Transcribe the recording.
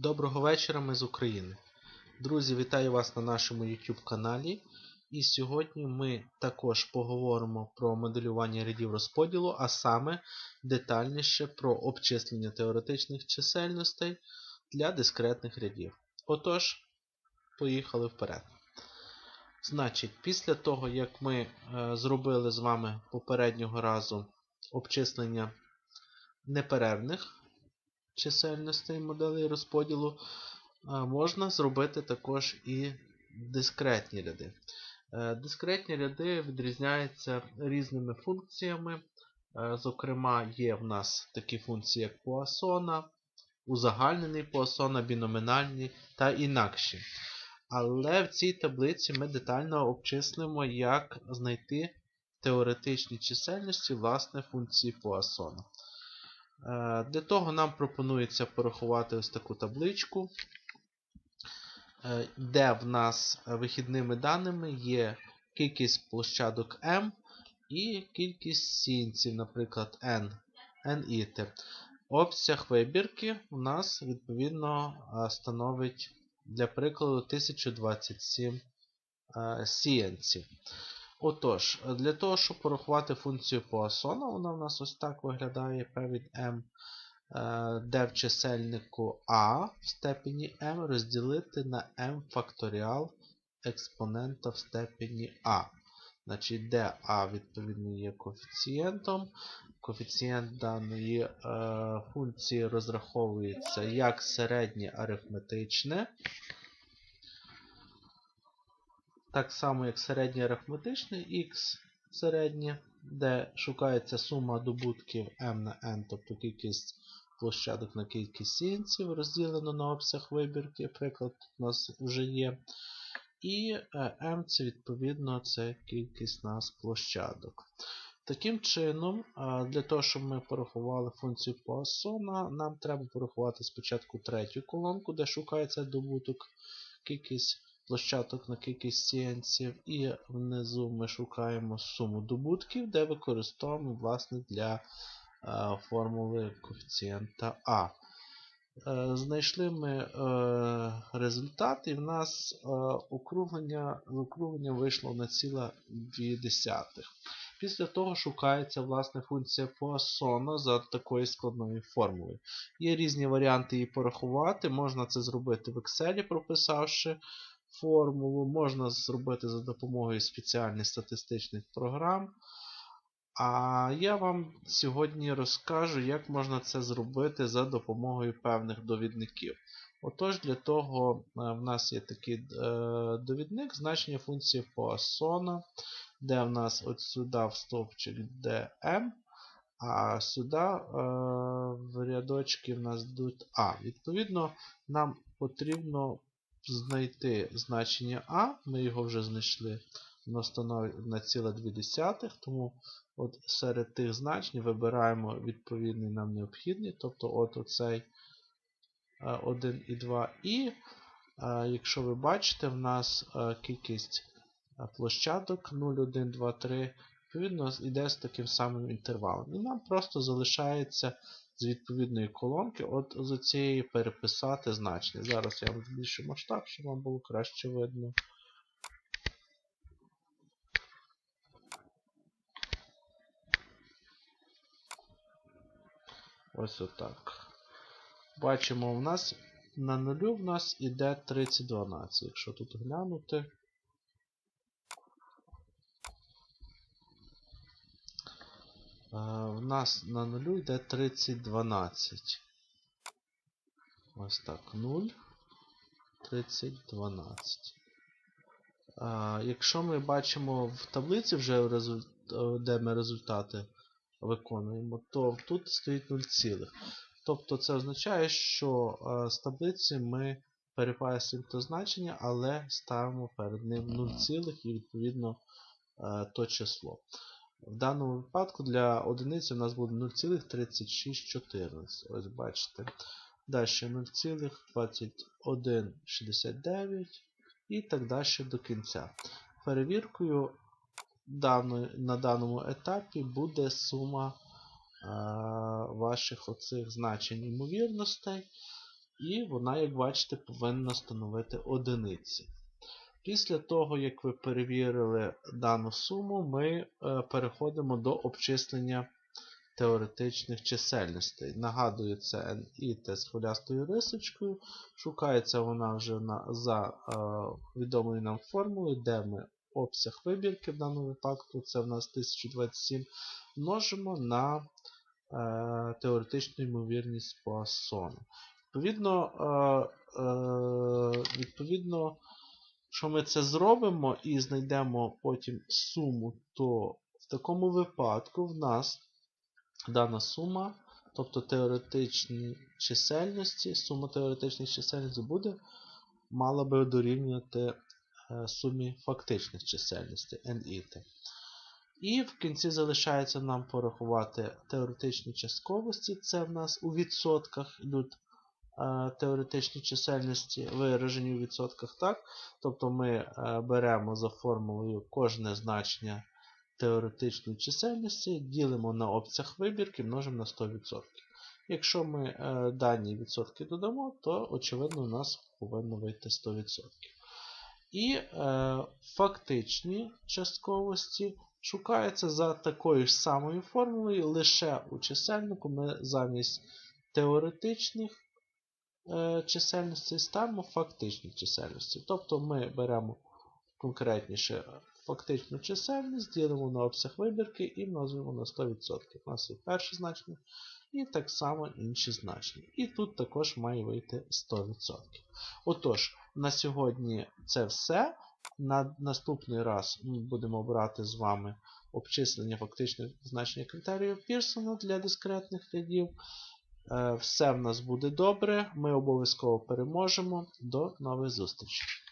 Доброго вечора, ми з України. Друзі, вітаю вас на нашому YouTube каналі. І сьогодні ми також поговоримо про моделювання рядів розподілу, а саме детальніше про обчислення теоретичних чисельностей для дискретних рядів. Отож, поїхали вперед. Значить, після того, як ми е, зробили з вами попереднього разу обчислення неперервних чисельностей моделей розподілу, можна зробити також і дискретні ряди. Е, дискретні ряди відрізняються різними функціями. Е, зокрема, є в нас такі функції, як Пуассона, узагальнений Пуассона, біномінальні та інакші. Але в цій таблиці ми детально обчислимо, як знайти теоретичні чисельності власне функції Пуассона. Е, для того нам пропонується порахувати ось таку табличку, е, де в нас вихідними даними є кількість площадок M і кількість сінців, наприклад, N, N іти. Обсяг вибірки у нас відповідно е, становить для прикладу 1027 сіянців. Отож, для того, щоб порахувати функцію Поассона, вона в нас ось так виглядає P від M, е, де в чисельнику А в степені m розділити на m факторіал експонента в степені А. Значить, де А відповідно є коефіцієнтом. Коефіцієнт даної е, функції розраховується як середнє арифметичне. Так само, як середнє арифметичне X середнє, де шукається сума добутків m на n, тобто кількість площадок на кількість сінців, розділено на обсяг вибірки, приклад у нас вже є. І е, m це відповідно це кількість нас площадок. Таким чином, для того, щоб ми порахували функцію Поассона, нам треба порахувати спочатку третю колонку, де шукається добуток кількість площадок на кількість сіянців. І внизу ми шукаємо суму добутків, де використовуємо власне, для е, формули коефіцієнта А. Е, знайшли ми е, результат, і в нас округлення округлення вийшло на ціла 2. Після того шукається власне, функція Поассона за такою складною формулою. Є різні варіанти її порахувати. Можна це зробити в Excel, прописавши формулу можна зробити за допомогою спеціальних статистичних програм. А я вам сьогодні розкажу, як можна це зробити за допомогою певних довідників. Отож, для того е, в нас є такий е, довідник значення функції Поассона, де в нас от сюди в стовпчик dm, а сюди е, в рядочки в нас йдуть А. Відповідно, нам потрібно знайти значення А, ми його вже знайшли, воно становить 1,2, тому от серед тих значень вибираємо відповідний нам необхідний, тобто от оцей 1 і 2. І якщо ви бачите, в нас кількість площадок 0, 1, 2, 3, відповідно, йде з таким самим інтервалом. І нам просто залишається з відповідної колонки от з цієї переписати значення. Зараз я вам збільшу масштаб, щоб вам було краще видно. Ось отак. Бачимо, в нас на нулю в нас іде 3012. Якщо тут глянути, в нас на нулю йде 3012. Ось так, 0, 3012. Якщо ми бачимо в таблиці, вже де ми результати виконуємо, то тут стоїть 0, цілих. Тобто це означає, що з таблиці ми переписуємо то значення, але ставимо перед ним 0, цілих і відповідно то число. В даному випадку для одиниці у нас буде 0,3614. Ось бачите. Далі 0,2169 і так далі до кінця. Перевіркою на даному етапі буде сума ваших оцих значень ймовірностей. І вона, як бачите, повинна становити одиниці. Після того, як ви перевірили дану суму, ми е, переходимо до обчислення теоретичних чисельностей. Нагадую, це NIT з хвилястою рисочкою. Шукається вона вже на, за е, відомою нам формулою, де ми обсяг вибірки в даному випадку, це в нас 1027, множимо на е, теоретичну ймовірність Пуассона. Відповідно, е, е, відповідно, що ми це зробимо і знайдемо потім суму, то в такому випадку в нас дана сума, тобто теоретичні чисельності, сума теоретичних чисельностей буде, мала би дорівнювати е, сумі фактичних чисельностей NIT. І в кінці залишається нам порахувати теоретичні частковості. Це в нас у відсотках йдуть теоретичні чисельності, виражені у відсотках. так? Тобто ми е, беремо за формулою кожне значення теоретичної чисельності, ділимо на обсяг вибірки, множимо на 100%. Якщо ми е, дані відсотки додамо, то очевидно у нас повинно вийти 100%. І е, фактичні частковості шукаються за такою ж самою формулою, лише у чисельнику ми замість теоретичних е, чисельностей ставимо фактичні чисельності. Тобто ми беремо конкретніше фактичну чисельність, ділимо на обсяг вибірки і множимо на 100%. У нас є перше значення і так само інші значення. І тут також має вийти 100%. Отож, на сьогодні це все. На наступний раз ми будемо брати з вами обчислення фактичних значень критеріїв Пірсона для дискретних рядів. Е, все в нас буде добре. Ми обов'язково переможемо. До нових зустрічей!